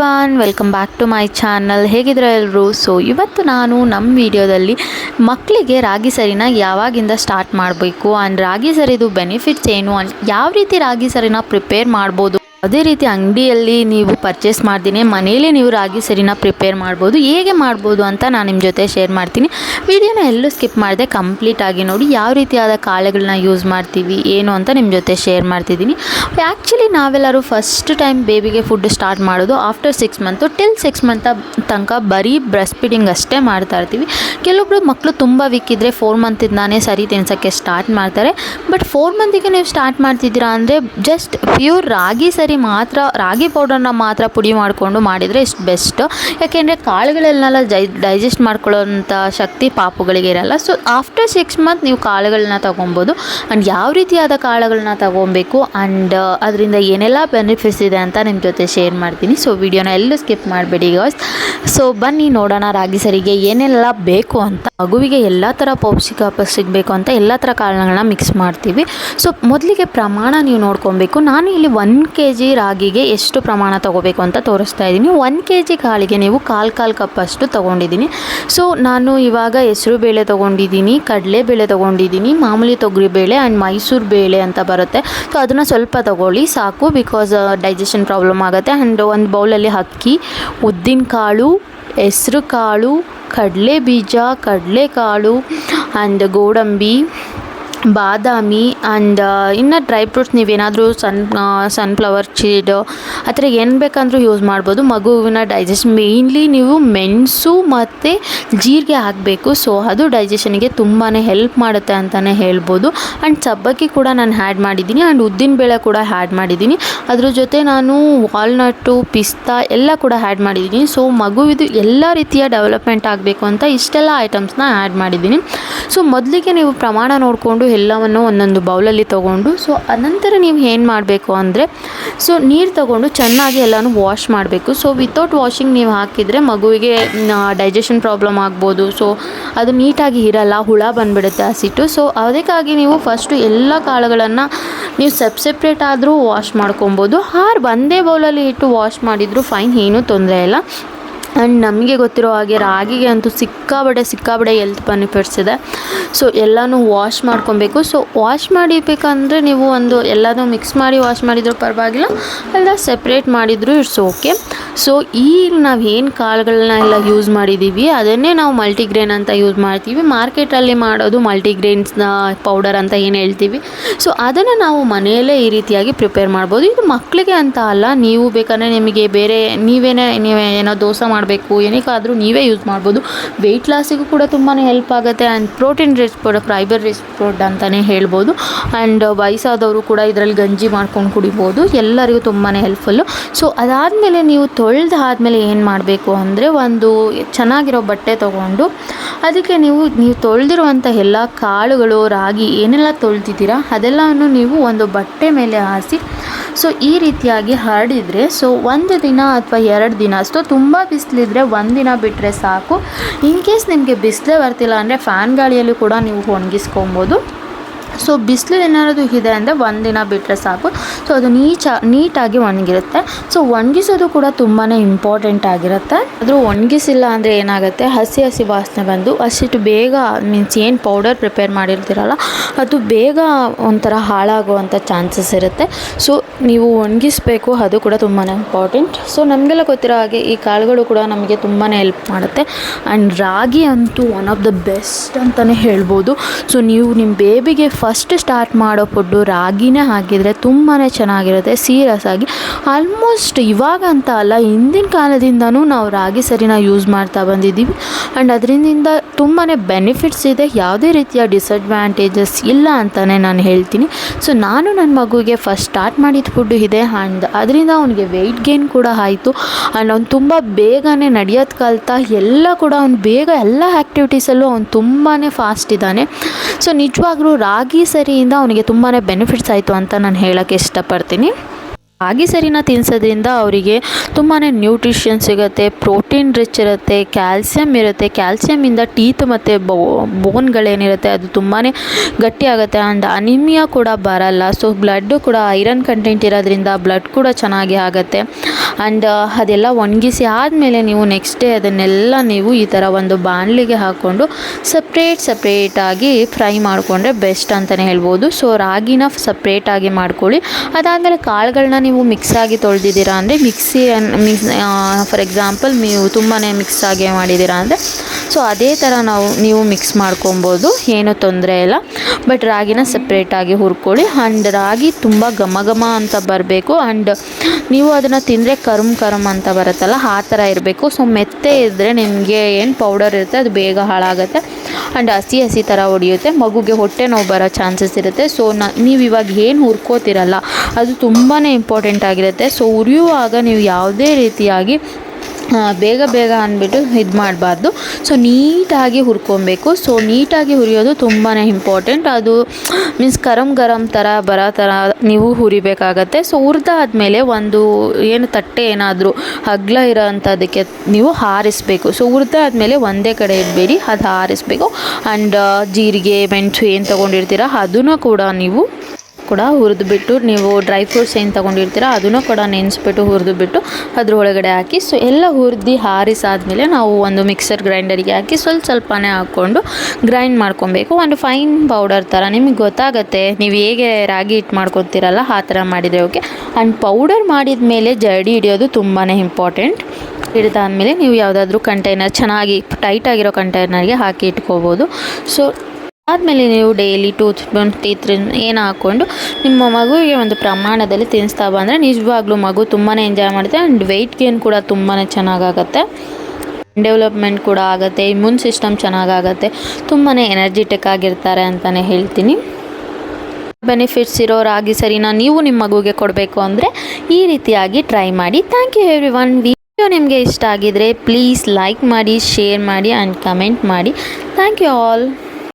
Everyone, welcome back to my channel. ಹೇಗಿದ್ರೆ ಎಲ್ಲರೂ so ಇವತ್ತು ನಾನು ನಮ್ಮ ವಿಡಿಯೋದಲ್ಲಿ ಮಕ್ಕಳಿಗೆ ರಾಗಿ ಸರಿನ ಯಾವಾಗಿಂದ ಸ್ಟಾರ್ಟ್ ಮಾಡಬೇಕು? ಆ್ಯಂಡ್ ರಾಗಿ ಸರಿದು ಬೆನಿಫಿಟ್ಸ್ ಏನು? ಆ್ಯಂಡ್ ಯಾವ ರೀತಿ ರಾಗಿ ಸರಿನ ಪ್ರಿಪೇರ್ ಮಾಡ್ಬೋದು? ಅದೇ ರೀತಿ ಅಂಗಡಿಯಲ್ಲಿ ನೀವು ಪರ್ಚೇಸ್ ಮಾಡ್ತೀನಿ ಮನೇಲಿ ನೀವು ರಾಗಿ ಸರಿನ ಪ್ರಿಪೇರ್ ಮಾಡ್ಬೋದು, ಹೇಗೆ ಮಾಡ್ಬೋದು ಅಂತ ನಾನು ನಿಮ್ಮ ಜೊತೆ ಶೇರ್ ಮಾಡ್ತೀನಿ. ವಿಡಿಯೋನ ಎಲ್ಲೂ ಸ್ಕಿಪ್ ಮಾಡಿದೆ ಕಂಪ್ಲೀಟ್ ಆಗಿ ನೋಡಿ ಯಾವ ರೀತಿಯಾದ ಕಾಳುಗಳನ್ನ ಯೂಸ್ ಮಾಡ್ತೀವಿ, ಏನು ಅಂತ ನಿಮ್ಮ ಜೊತೆ ಶೇರ್ ಮಾಡ್ತಿದ್ದೀನಿ. ಆ್ಯಕ್ಚುಲಿ ನಾವೆಲ್ಲರೂ ಫಸ್ಟ್ ಟೈಮ್ ಬೇಬಿಗೆ ಫುಡ್ ಸ್ಟಾರ್ಟ್ ಮಾಡೋದು after six month till six month ತನಕ ಬರೀ ಬ್ರೆಸ್ಟ್ ಫೀಡಿಂಗ್ ಅಷ್ಟೇ ಮಾಡ್ತಾ ಇರ್ತೀವಿ. ಕೆಲವೊಬ್ಬರು ಮಕ್ಕಳು ತುಂಬ ವೀಕ್ ಇದ್ದರೆ ಫೋರ್ ಮಂತಿಂದಾನೇ ಸರಿ ತಿನ್ಸೋಕ್ಕೆ ಸ್ಟಾರ್ಟ್ ಮಾಡ್ತಾರೆ. ಬಟ್ ಫೋರ್ ಮಂತಿಗೆ ನೀವು ಸ್ಟಾರ್ಟ್ ಮಾಡ್ತಿದ್ದೀರಾ ಅಂದರೆ ಜಸ್ಟ್ ಪ್ಯೂರ್ ರಾಗಿ ಸರಿ ಮಾತ್ರ ರಾಗಿ ಪೌಡರ್ನ ಮಾತ್ರ ಪುಡಿ ಮಾಡಿಕೊಂಡು ಮಾಡಿದರೆ ಇಷ್ಟು ಬೆಸ್ಟು ಯಾಕೆಂದರೆ ಕಾಳುಗಳನ್ನೆಲ್ಲ ಜೈ ಡೈಜೆಸ್ಟ್ ಮಾಡ್ಕೊಳ್ಳೋಂಥ ಶಕ್ತಿ ಪಾಪುಗಳಿಗೆ ಇರಲ್ಲ. ಸೊ ಆಫ್ಟರ್ ಸಿಕ್ಸ್ ಮಂತ್ ನೀವು ಕಾಳುಗಳನ್ನ ತೊಗೊಬೋದು. ಆ್ಯಂಡ್ ಯಾವ ರೀತಿಯಾದ ಕಾಳುಗಳನ್ನ ತೊಗೊಬೇಕು? ಆ್ಯಂಡ್ ಅದರಿಂದ ಏನೆಲ್ಲ ಬೆನಿಫಿಟ್ಸ್ ಇದೆ ಅಂತ ನಿಮ್ಮ ಜೊತೆ ಶೇರ್ ಮಾಡ್ತೀನಿ. ಸೊ ವಿಡಿಯೋನ ಎಲ್ಲೂ ಸ್ಕಿಪ್ ಮಾಡಬೇಡಿ ಗಾಯ್ಸ್ ಸೊ ಬನ್ನಿ ನೋಡೋಣ ರಾಗಿ ಸರಿಗೆ ಏನೆಲ್ಲ ಬೇಕು ಅಂತ. ಮಗುವಿಗೆ ಎಲ್ಲ ಥರ ಪೌಷ್ಟಿಕ ಸಿಗಬೇಕು ಅಂತ ಎಲ್ಲ ಥರ ಕಾಳುಗಳನ್ನ ಮಿಕ್ಸ್ ಮಾಡ್ತೀವಿ. ಸೊ ಮೊದಲಿಗೆ ಪ್ರಮಾಣ ನೀವು ನೋಡ್ಕೊಬೇಕು. ನಾನು ಇಲ್ಲಿ ಒನ್ ಕೆ ರಾಗಿಗೆ ಎಷ್ಟು ಪ್ರಮಾಣ ತೊಗೋಬೇಕು ಅಂತ ತೋರಿಸ್ತಾ ಇದ್ದೀನಿ. ಒನ್ ಕೆ ಜಿ ಕಾಳಿಗೆ ನೀವು ಕಾಲು ಕಾಲು ಕಪ್ಪಷ್ಟು ತೊಗೊಂಡಿದ್ದೀನಿ. ಸೊ ನಾನು ಇವಾಗ ಹೆಸರು ಬೇಳೆ ತೊಗೊಂಡಿದ್ದೀನಿ ಕಡಲೆಬೇಳೆ ತೊಗೊಂಡಿದ್ದೀನಿ, ಮಾಮೂಲಿ ತೊಗರಿಬೇಳೆ ಆ್ಯಂಡ್ ಮೈಸೂರು ಬೇಳೆ ಅಂತ ಬರುತ್ತೆ. ಸೊ ಅದನ್ನು ಸ್ವಲ್ಪ ತೊಗೊಳ್ಳಿ, ಸಾಕು ಬಿಕಾಸ್ ಡೈಜೆಷನ್ ಪ್ರಾಬ್ಲಮ್ ಆಗುತ್ತೆ. ಆ್ಯಂಡ್ ಒಂದು ಬೌಲಲ್ಲಿ ಅಕ್ಕಿ, ಉದ್ದಿನ ಕಾಳು, ಹೆಸ್ರು ಕಾಳು, ಕಡಲೆ ಬೀಜ ಕಡಲೆಕಾಳು ಆ್ಯಂಡ್ ಗೋಡಂಬಿ. ಬಾದಾಮಿ ಆ್ಯಂಡ್ ಇನ್ನು ಡ್ರೈ ಫ್ರೂಟ್ಸ್ ನೀವೇನಾದರೂ ಸನ್ ಸನ್ಫ್ಲವರ್ ಚೀಡ್ ಆ ಥರ ಏನು ಬೇಕಾದರೂ ಯೂಸ್ ಮಾಡ್ಬೋದು. ಮಗುವಿನ ಡೈಜೆಷನ್ ಮೇಯ್ನ್ಲಿ ನೀವು ಮೆಣಸು ಮತ್ತು ಜೀರಿಗೆ ಹಾಕಬೇಕು. ಸೊ ಅದು ಡೈಜೆಷನಿಗೆ ತುಂಬಾ ಹೆಲ್ಪ್ ಮಾಡುತ್ತೆ ಅಂತಲೇ ಹೇಳ್ಬೋದು. ಆ್ಯಂಡ್ ಸಬ್ಬಕ್ಕಿ ಕೂಡ ನಾನು ಹ್ಯಾಡ್ ಮಾಡಿದ್ದೀನಿ. ಆ್ಯಂಡ್ ಉದ್ದಿನ ಬೇಳೆ ಕೂಡ ಹ್ಯಾಡ್ ಮಾಡಿದ್ದೀನಿ. ಅದ್ರ ಜೊತೆ ನಾನು ವಾಲ್ನಟ್ಟು ಪಿಸ್ತಾ ಎಲ್ಲ ಕೂಡ ಹ್ಯಾಡ್ ಮಾಡಿದ್ದೀನಿ. ಸೊ ಮಗುವಿದು ಎಲ್ಲ ರೀತಿಯ ಡೆವಲಪ್ಮೆಂಟ್ ಆಗಬೇಕು ಅಂತ ಇಷ್ಟೆಲ್ಲ ಐಟಮ್ಸ್ನ ಆ್ಯಡ್ ಮಾಡಿದ್ದೀನಿ. ಸೊ ಮೊದಲಿಗೆ ನೀವು ಪ್ರಮಾಣ ನೋಡಿಕೊಂಡು ಎಲ್ಲವನ್ನು ಒಂದೊಂದು ಬೌಲಲ್ಲಿ ತೊಗೊಂಡು ಸೊ ಅನಂತರ ನೀವು ಏನು ಮಾಡಬೇಕು ಅಂದರೆ ಸೊ ನೀರು ತೊಗೊಂಡು ಚೆನ್ನಾಗಿ ಎಲ್ಲನೂ ವಾಶ್ ಮಾಡಬೇಕು. ಸೊ ವಿತೌಟ್ ವಾಷಿಂಗ್ ನೀವು ಹಾಕಿದರೆ ಮಗುವಿಗೆ ಡೈಜೆಷನ್ ಪ್ರಾಬ್ಲಮ್ ಆಗ್ಬೋದು. ಸೊ ಅದು ನೀಟಾಗಿ ಇರಲ್ಲ, ಹುಳ ಬಂದುಬಿಡುತ್ತೆ ಹಸಿಟ್ಟು ಸೊ ಅದಕ್ಕಾಗಿ ನೀವು ಫಸ್ಟು ಎಲ್ಲ ಕಾಳುಗಳನ್ನು ನೀವು ಸೆಪ್ ಸೆಪ್ರೇಟ್ ಆದರೂ ವಾಶ್ ಮಾಡ್ಕೊಬೋದು. ಹಾರ್ ಒಂದೇ ಬೌಲಲ್ಲಿ ಇಟ್ಟು ವಾಶ್ ಮಾಡಿದರೂ ಫೈನ್ ಏನೂ ತೊಂದರೆ ಇಲ್ಲ. ಆ್ಯಂಡ್ ನಮಗೆ ಗೊತ್ತಿರೋ ಹಾಗೆ ರಾಗಿಗೆ ಅಂತೂ ಸಿಕ್ಕಾಬಡೆ ಸಿಕ್ಕಾಬಡೆ ಎಲ್ತ್ ಬೆನಿಫಿಟ್ಸ್ ಇದೆ. ಸೊ ಎಲ್ಲನೂ ವಾಶ್ ಮಾಡ್ಕೊಬೇಕು. ಸೊ ವಾಶ್ ಮಾಡಿಬೇಕಂದ್ರೆ ನೀವು ಒಂದು ಎಲ್ಲನೂ ಮಿಕ್ಸ್ ಮಾಡಿ ವಾಶ್ ಮಾಡಿದರೂ ಪರವಾಗಿಲ್ಲ. ಎಲ್ಲ ಸೆಪ್ರೇಟ್ ಮಾಡಿದರೂ ಇಟ್ಸ್ ಓಕೆ ಸೊ ಈ ನಾವು ಏನು ಕಾಳುಗಳನ್ನ ಎಲ್ಲ ಯೂಸ್ ಮಾಡಿದ್ದೀವಿ ಅದನ್ನೇ ನಾವು ಮಲ್ಟಿಗ್ರೇನ್ ಅಂತ ಯೂಸ್ ಮಾಡ್ತೀವಿ. ಮಾರ್ಕೆಟಲ್ಲಿ ಮಾಡೋದು ಮಲ್ಟಿಗ್ರೇನ್ಸ್ನ ಪೌಡರ್ ಅಂತ ಏನು ಹೇಳ್ತೀವಿ. ಸೊ ಅದನ್ನು ನಾವು ಮನೆಯಲ್ಲೇ ಈ ರೀತಿಯಾಗಿ ಪ್ರಿಪೇರ್ ಮಾಡ್ಬೋದು. ಇದು ಮಕ್ಕಳಿಗೆ ಅಂತ ಅಲ್ಲ, ನೀವು ಬೇಕಂದರೆ ನಿಮಗೆ ಬೇರೆ ನೀವೇನೇ, ನೀವೇ ಏನೋ ದೋಸೆ ಮಾಡಬೇಕು, ಏನಕ್ಕಾದರೂ ನೀವೇ ಯೂಸ್ ಮಾಡ್ಬೋದು. ವೆಯ್ಟ್ ಲಾಸಿಗೂ ಕೂಡ ತುಂಬಾ ಹೆಲ್ಪ್ ಆಗುತ್ತೆ and protein rich product fibre rich product ಅಂತಲೇ ಹೇಳ್ಬೋದು. ಆ್ಯಂಡ್ ವಯಸ್ಸಾದವರು ಕೂಡ ಇದರಲ್ಲಿ ಗಂಜಿ ಮಾಡ್ಕೊಂಡು ಕುಡಿಬೋದು. ಎಲ್ಲರಿಗೂ ತುಂಬಾ ಹೆಲ್ಪ್ಫುಲ್ಲು ಸೊ ಅದಾದಮೇಲೆ ನೀವು ತೊಳೆದಾದ್ಮೇಲೆ ಏನು ಮಾಡಬೇಕು ಅಂದರೆ ಒಂದು ಚೆನ್ನಾಗಿರೋ ಬಟ್ಟೆ ತೊಗೊಂಡು ಅದಕ್ಕೆ ನೀವು ನೀವು ತೊಳೆದಿರುವಂಥ ಎಲ್ಲ ಕಾಳುಗಳು, ರಾಗಿ ಏನೆಲ್ಲ ತೊಳೆದಿದ್ದೀರಾ ಅದೆಲ್ಲವನ್ನು ನೀವು ಒಂದು ಬಟ್ಟೆ ಮೇಲೆ ಹಾಸಿ ಸೊ ಈ ರೀತಿಯಾಗಿ ಹರಡಿದರೆ ಸೊ ಒಂದು ದಿನ ಅಥವಾ ಎರಡು ದಿನ ಸೊ ತುಂಬ ಬಿಸಿಲಿದ್ರೆ ಒಂದು ದಿನ ಬಿಟ್ಟರೆ ಸಾಕು. ಇನ್ ಕೇಸ್ ನಿಮಗೆ ಬಿಸಿಲೇ ಬರ್ತಿಲ್ಲ ಅಂದರೆ ಫ್ಯಾನ್ ಗಾಳಿಯಲ್ಲೂ ಕೂಡ ನೀವು ಒಣಗಿಸ್ಕೊಬೋದು ಸೊ ಬಿಸಿಲು ಏನಾದ್ರು ಇದೆ ಅಂದರೆ ಒಂದಿನ ಬಿಟ್ಟರೆ ಸಾಕು. ಸೊ ಅದು ನೀಚ, ನೀಟಾಗಿ ಒಣಗಿರುತ್ತೆ. ಸೊ ಒಣಗಿಸೋದು ಕೂಡ ತುಂಬಾ ಇಂಪಾರ್ಟೆಂಟ್ ಆಗಿರುತ್ತೆ. ಆದರೂ ಒಣಗಿಸಿಲ್ಲ ಅಂದರೆ ಏನಾಗುತ್ತೆ? ಹಸಿ ಹಸಿ ವಾಸನೆ ಬಂದು ಅಷ್ಟಿಟ್ಟು ಬೇಗ ಮೀನ್ಸ್ ಏನು ಪೌಡರ್ ಪ್ರಿಪೇರ್ ಮಾಡಿರ್ತೀರಲ್ಲ, ಅದು ಬೇಗ ಒಂಥರ ಹಾಳಾಗುವಂಥ ಚಾನ್ಸಸ್ ಇರುತ್ತೆ. ಸೊ ನೀವು ಒಣಗಿಸ್ಬೇಕು, ಅದು ಕೂಡ ತುಂಬಾ ಇಂಪಾರ್ಟೆಂಟ್ ಸೊ ನಮಗೆಲ್ಲ ಗೊತ್ತಿರೋ ಹಾಗೆ ಈ ಕಾಳುಗಳು ಕೂಡ ನಮಗೆ ತುಂಬಾ ಹೆಲ್ಪ್ ಮಾಡುತ್ತೆ. ಆ್ಯಂಡ್ ರಾಗಿ ಅಂತೂ ಒನ್ ಆಫ್ ದ ಬೆಸ್ಟ್ ಅಂತಲೇ ಹೇಳ್ಬೋದು. ಸೊ ನೀವು ನಿಮ್ಮ ಬೇಬಿಗೆ ಫಸ್ಟ್ ಸ್ಟಾರ್ಟ್ ಮಾಡೋ ಫುಡ್ಡು ರಾಗಿನೇ ಹಾಕಿದರೆ ತುಂಬಾ ಚೆನ್ನಾಗಿರುತ್ತೆ, ಸೀರಿಯಸ್ ಆಗಿ. ಆಲ್ಮೋಸ್ಟ್ ಇವಾಗ ಅಂತ ಅಲ್ಲ, ಹಿಂದಿನ ಕಾಲದಿಂದನೂ ನಾವು ರಾಗಿ ಸರಿನ ಯೂಸ್ ಮಾಡ್ತಾ ಬಂದಿದ್ದೀವಿ. ಆ್ಯಂಡ್ ಅದರಿಂದ ತುಂಬಾ ಬೆನಿಫಿಟ್ಸ್ ಇದೆ, ಯಾವುದೇ ರೀತಿಯ ಡಿಸಡ್ವಾಂಟೇಜಸ್ ಇಲ್ಲ ಅಂತಲೇ ನಾನು ಹೇಳ್ತೀನಿ. ಸೊ ನಾನು ನನ್ನ ಮಗುವಿಗೆ ಫಸ್ಟ್ ಸ್ಟಾರ್ಟ್ ಮಾಡಿದ ಫುಡ್ಡು ಇದೆ ಆ್ಯಂಡ್ ಅದರಿಂದ ಅವನಿಗೆ ವೆಯ್ಟ್ ಗೇನ್ ಕೂಡ ಆಯಿತು. ಆ್ಯಂಡ್ ಅವ್ನು ತುಂಬ ಬೇಗನೆ ನಡೆಯೋದು ಕಲ್ತಾ, ಎಲ್ಲ ಕೂಡ ಅವ್ನು ಬೇಗ ಎಲ್ಲ ಆ್ಯಕ್ಟಿವಿಟೀಸಲ್ಲೂ ಅವ್ನು ತುಂಬಾ ಫಾಸ್ಟ್ ಇದ್ದಾನೆ. ಸೊ ನಿಜವಾಗ್ಲೂ ರಾಗಿ ಸರಿಯಿಂದ ಅವನಿಗೆ ತುಂಬಾ ಬೆನಿಫಿಟ್ಸ್ ಆಯಿತು ಅಂತ ನಾನು ಹೇಳೋಕ್ಕೆ ಇಷ್ಟಪಡ್ತೀನಿ. ರಾಗಿ ಸರಿನ ತಿನ್ನಿಸೋದ್ರಿಂದ ಅವರಿಗೆ ತುಂಬಾ ನ್ಯೂಟ್ರಿಷನ್ ಸಿಗುತ್ತೆ ಪ್ರೋಟೀನ್ ರಿಚ್ ಇರುತ್ತೆ ಕ್ಯಾಲ್ಸಿಯಮ್ ಇರುತ್ತೆ. ಕ್ಯಾಲ್ಸಿಯಮಿಂದ ಟೀತ್ ಮತ್ತು ಬೋನ್ಗಳೇನಿರುತ್ತೆ ಅದು ತುಂಬಾ ಗಟ್ಟಿಯಾಗುತ್ತೆ ಆ್ಯಂಡ್ ಅನಿಮಿಯಾ ಕೂಡ ಬರಲ್ಲ. ಸೊ ಬ್ಲಡ್ಡು ಕೂಡ ಐರನ್ ಕಂಟೆಂಟ್ ಇರೋದ್ರಿಂದ ಬ್ಲಡ್ ಕೂಡ ಚೆನ್ನಾಗಿ ಆಗುತ್ತೆ. ಆ್ಯಂಡ್ ಅದೆಲ್ಲ ಒಣಗಿಸಿ ಆದಮೇಲೆ ನೀವು ನೆಕ್ಸ್ಟ್ ಡೇ ಅದನ್ನೆಲ್ಲ ನೀವು ಈ ಥರ ಒಂದು ಬಾಣಲಿಗೆ ಹಾಕ್ಕೊಂಡು ಸಪ್ರೇಟ್ ಸಪ್ರೇಟಾಗಿ ಫ್ರೈ ಮಾಡಿಕೊಂಡ್ರೆ ಬೆಸ್ಟ್ ಅಂತಲೇ ಹೇಳ್ಬೋದು. ಸೊ ರಾಗಿನ ಸಪ್ರೇಟಾಗಿ ಮಾಡ್ಕೊಳ್ಳಿ. ಅದಾದಮೇಲೆ ಕಾಳುಗಳನ್ನ ನೀವು ಮಿಕ್ಸ್ ಆಗಿ ತೊಳೆದಿದ್ದೀರಾ ಅಂದರೆ ಮಿಕ್ಸಿ ಮಿಕ್ಸ್ ಫಾರ್ ಎಕ್ಸಾಂಪಲ್ ನೀವು ತುಂಬಾ ಮಿಕ್ಸ್ ಆಗಿ ಮಾಡಿದ್ದೀರಾ ಅಂದರೆ ಸೊ ಅದೇ ಥರ ನಾವು, ನೀವು ಮಿಕ್ಸ್ ಮಾಡ್ಕೊಬೋದು, ಏನೂ ತೊಂದರೆ ಇಲ್ಲ. ಬಟ್ ರಾಗಿನ ಸಪ್ರೇಟಾಗಿ ಹುರ್ಕೊಳ್ಳಿ. ಆ್ಯಂಡ್ ರಾಗಿ ತುಂಬ ಘಮ ಘಮ ಅಂತ ಬರಬೇಕು. ಆ್ಯಂಡ್ ನೀವು ಅದನ್ನು ತಿಂದರೆ ಕರುಮ್ ಕರುಮ್ ಅಂತ ಬರುತ್ತಲ್ಲ, ಆ ಥರ ಇರಬೇಕು. ಸೊ ಮೆತ್ತೆ ಇದ್ದರೆ ನಿಮಗೆ ಏನು ಪೌಡರ್ ಇರುತ್ತೆ, ಅದು ಬೇಗ ಹಾಳಾಗುತ್ತೆ. ಆ್ಯಂಡ್ ಹಸಿ ಹಸಿ ಥರ ಹೊಡೆಯುತ್ತೆ. ಮಗುಗೆ ಹೊಟ್ಟೆ ನೋವು ಬರೋ ಚಾನ್ಸಸ್ ಇರುತ್ತೆ. ಸೊ ನ, ನೀವು ಇವಾಗ ಏನು ಹುರ್ಕೋತಿರಲ್ಲ, ಅದು ತುಂಬಾ ಇಂಪಾರ್ಟೆಂಟ್ ಆಗಿರುತ್ತೆ. ಸೊ ಉರಿಯುವಾಗ ನೀವು ಯಾವುದೇ ರೀತಿಯಾಗಿ ಬೇಗ ಬೇಗ ಅಂದ್ಬಿಟ್ಟು ಇದು ಮಾಡಬಾರ್ದು. ಸೊ ನೀಟಾಗಿ ಹುರ್ಕೊಬೇಕು. ಸೊ ನೀಟಾಗಿ ಹುರಿಯೋದು ತುಂಬಾ ಇಂಪಾರ್ಟೆಂಟ್ ಅದು ಮೀನ್ಸ್ ಗರಂ ಗರಂ ಥರ ಬರೋ ಥರ ನೀವು ಹುರಿಬೇಕಾಗತ್ತೆ. ಸೊ ಹುರಿದಾದ್ಮೇಲೆ ಒಂದು ಏನು ತಟ್ಟೆ ಏನಾದರೂ ಅಗ್ಲ ಇರೋ ನೀವು ಹಾರಿಸಬೇಕು. ಸೊ ಹುರಿದಾದ್ಮೇಲೆ ಒಂದೇ ಕಡೆ ಇಡಬೇಡಿ, ಅದು ಹಾರಿಸ್ಬೇಕು. ಆ್ಯಂಡ್ ಜೀರಿಗೆ, ಮೆಣಸು ಏನು ತೊಗೊಂಡಿರ್ತೀರ ಅದನ್ನು ಕೂಡ ನೀವು ಕೂಡ ಹುರಿದು ಬಿಟ್ಟು ನೀವು ಡ್ರೈ ಫ್ರೂಟ್ಸ್ ಏನು ತೊಗೊಂಡಿರ್ತೀರ ಅದನ್ನು ಕೂಡ ನೆನೆಸ್ಬಿಟ್ಟು ಹುರಿದ್ಬಿಟ್ಟು ಅದ್ರ ಒಳಗಡೆ ಹಾಕಿ. ಸೊ ಎಲ್ಲ ಹುರಿದು ಹಾರಿಸಾದ್ಮೇಲೆ ನಾವು ಒಂದು ಮಿಕ್ಸರ್ ಗ್ರೈಂಡರಿಗೆ ಹಾಕಿ ಸ್ವಲ್ಪ ಸ್ವಲ್ಪನೇ ಹಾಕ್ಕೊಂಡು ಗ್ರೈಂಡ್ ಮಾಡ್ಕೊಬೇಕು. ಒಂದು ಫೈನ್ ಪೌಡರ್ ಥರ ನಿಮಗೆ ಗೊತ್ತಾಗುತ್ತೆ ನೀವು ಹೇಗೆ ರಾಗಿ ಹಿಟ್ಟು ಮಾಡ್ಕೊತೀರಲ್ಲ ಆ ಥರ ಮಾಡಿದರೆ ಓಕೆ. ಆ್ಯಂಡ್ ಪೌಡರ್ ಮಾಡಿದ ಮೇಲೆ ಜಡಿ ಹಿಡಿಯೋದು ತುಂಬಾ ಇಂಪಾರ್ಟೆಂಟ್. ಹಿಡಿದಾದ್ಮೇಲೆ ನೀವು ಯಾವುದಾದ್ರೂ ಕಂಟೈನರ್ ಚೆನ್ನಾಗಿ ಟೈಟಾಗಿರೋ ಕಂಟೈನರ್ಗೆ ಹಾಕಿ ಇಟ್ಕೋಬೋದು. ಸೊ ಆದಮೇಲೆ ನೀವು ಡೈಲಿ ಟೂ ಸ್ಪೂನ್ ತ್ರೀ ಏನು ಹಾಕ್ಕೊಂಡು ನಿಮ್ಮ ಮಗುವಿಗೆ ಒಂದು ಪ್ರಮಾಣದಲ್ಲಿ ತಿನ್ನಿಸ್ತಾ ಬಂದರೆ ನಿಜವಾಗ್ಲೂ ಮಗು ತುಂಬಾ ಎಂಜಾಯ್ ಮಾಡುತ್ತೆ ಆ್ಯಂಡ್ ವೆಯ್ಟ್ ಗೇನ್ ಕೂಡ ತುಂಬಾ ಚೆನ್ನಾಗಾಗತ್ತೆ. ಡೆವಲಪ್ಮೆಂಟ್ ಕೂಡ ಆಗುತ್ತೆ ಇಮ್ಯೂನ್ ಸಿಸ್ಟಮ್ ಚೆನ್ನಾಗಾಗತ್ತೆ ತುಂಬಾ ಎನರ್ಜಿಟಿಕ್ ಆಗಿರ್ತಾರೆ ಅಂತಲೇ ಹೇಳ್ತೀನಿ. ಬೆನಿಫಿಟ್ಸ್ ಇರೋ ರಾಗಿ ಸರಿನ ನೀವು ನಿಮ್ಮ ಮಗುಗೆ ಕೊಡಬೇಕು ಅಂದರೆ ಈ ರೀತಿಯಾಗಿ ಟ್ರೈ ಮಾಡಿ. Thank you everyone video ನಿಮಗೆ ಇಷ್ಟ ಆಗಿದರೆ ಪ್ಲೀಸ್ ಲೈಕ್ ಮಾಡಿ ಶೇರ್ ಮಾಡಿ ಆ್ಯಂಡ್ ಕಮೆಂಟ್ ಮಾಡಿ. Thank you all